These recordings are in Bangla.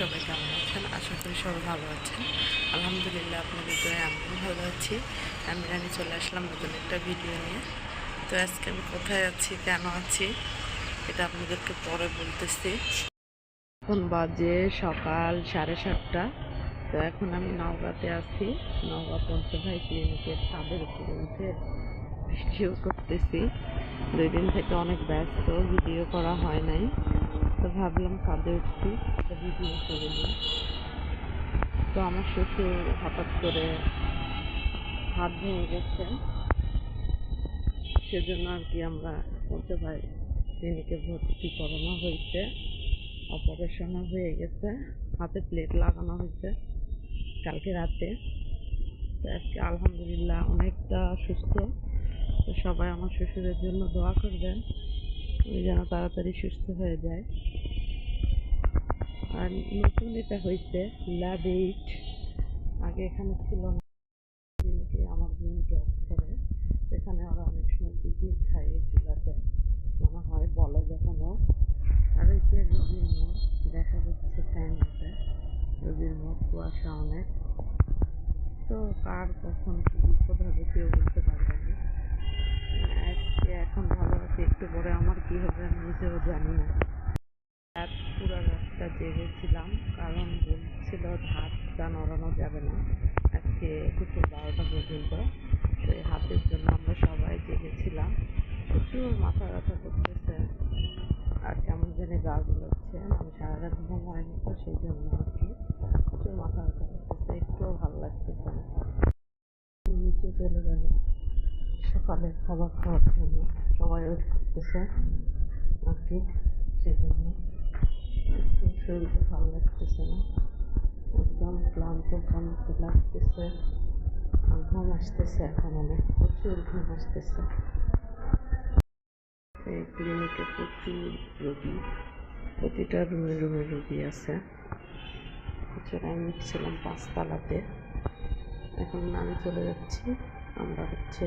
সবাই কেমন আছেন? আশা করি সবাই ভালো আছেন। আলহামদুলিল্লাহ আপনাদের দয়ে আমিও ভালো আছি। আমি রানি চলে আসলাম নতুন একটা ভিডিও নিয়ে। তো আজকে আমি কোথায় আছি, কেন আছি, এটা আপনাদেরকে পরে বলতেছি। এখন বাজে সকাল সাড়ে সাতটা। তো এখন আমি নওগাঁতে আছি। নওগাঁ পঞ্চভাই ক্লিনিকের ছাদের উপরে উঠে ভিডিও করতেছি। দুই দিন থেকে অনেক ব্যস্ত ভিডিও করা হয় নাই। তো ভাবলাম ছাদে উঠছি একটা ভিডিও করে নিই। তো আমার শ্বশুর হঠাৎ করে হাত ভেঙে গেছে। সেজন্য আর কি আমরা পঞ্চভাই ক্লিনিকে ভর্তি করানো হয়েছে, অপারেশনও হয়ে গেছে, হাতে প্লেট লাগানো হয়েছে কালকে রাতে। তো আজকে আলহামদুলিল্লাহ অনেকটা সুস্থ। তো সবাই আমার শ্বশুরের জন্য দোয়া করবেন। যেন তাড়াতাড়ি সুস্থ হয়ে যায়। আর নতুন এটা হয়েছে ল্যাব এইট আগে এখানে ছিল না। আমার বোন জব এখানে ওরা অনেক সময় পিকনিক খায় এই মনে হয় বলে যখন ও আর ওই যে রুবির মুখ দেখা যাচ্ছে ট্যাঙ্কিতে রুবির মুখ কুয়াশা অনেক। তো কার কখন কি বিপদ হবে কেউ বলতে পারবে না। একটু পরে, আমার কি হবে আমি নিজেও জানি না। রাত পুরো রাতটা জেগেছিলাম কারণ বলছিল হাতটা নড়ানো যাবে না। আজকে দুপুর বারোটা পর্যন্ত তো এই হাতের জন্য আমরা সবাই জেগেছিলাম প্রচুর মাথা ব্যথা করতেছে, আর কেমন জানি গা গুলোচ্ছে, আমি সারা রাত ঘুম হয়নি তো সেই জন্য আর কি। প্রচুর মাথা ব্যথা করতেছে, একটুও ভালো লাগতেছে না। নিচে চলে গেল। সকালের খাবার খাওয়ার জন্য। সবাই ওয়েট করতেছে আর কি সেই জন্য একটু শরীরটা ভালো লাগতেছে না। একদম ক্লান্ত ক্লান্ত লাগতেছে। আর ঘুম আসতেছে এখন অনেক, প্রচুর ঘুম আসতেছে। এই ক্লিনিকে প্রচুর রোগী, প্রতিটা রুমে রুমে রোগী আছে। এছাড়া আমি ছিলাম পাঁচতলাতে। এখন আমি চলে যাচ্ছি, আমরা হচ্ছে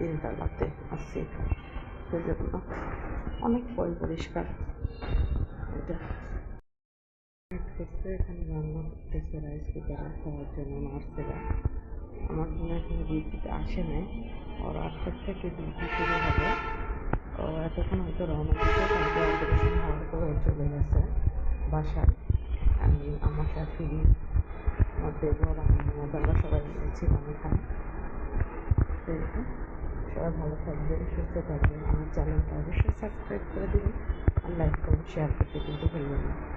তিনতলাতে আছি সেজন্য অনেক পয় পরিষ্কার এটা এখানে রান্না করতেছে রাইস কুকারে খাওয়ার জন্য নার্সেরা আমার বোন এখনও ডিউটিতে আসে নাই ওর আটটার থেকে ডিউটি শুরু হবে ও এতক্ষণ হয়তো রওনা পর চলে গেছে বাসায় আমি আমার শাশুড়ি আমার দেবর আমার মোবাইলটা সবাই মিলেছিলাম এখানে সবাই ভালো থাকবেন, সুস্থ থাকবেন। আমার চ্যানেলটা অবশ্যই সাবস্ক্রাইব করে দিন আর লাইক কমেন্ট শেয়ার করতে কিন্তু ভুলবেন না।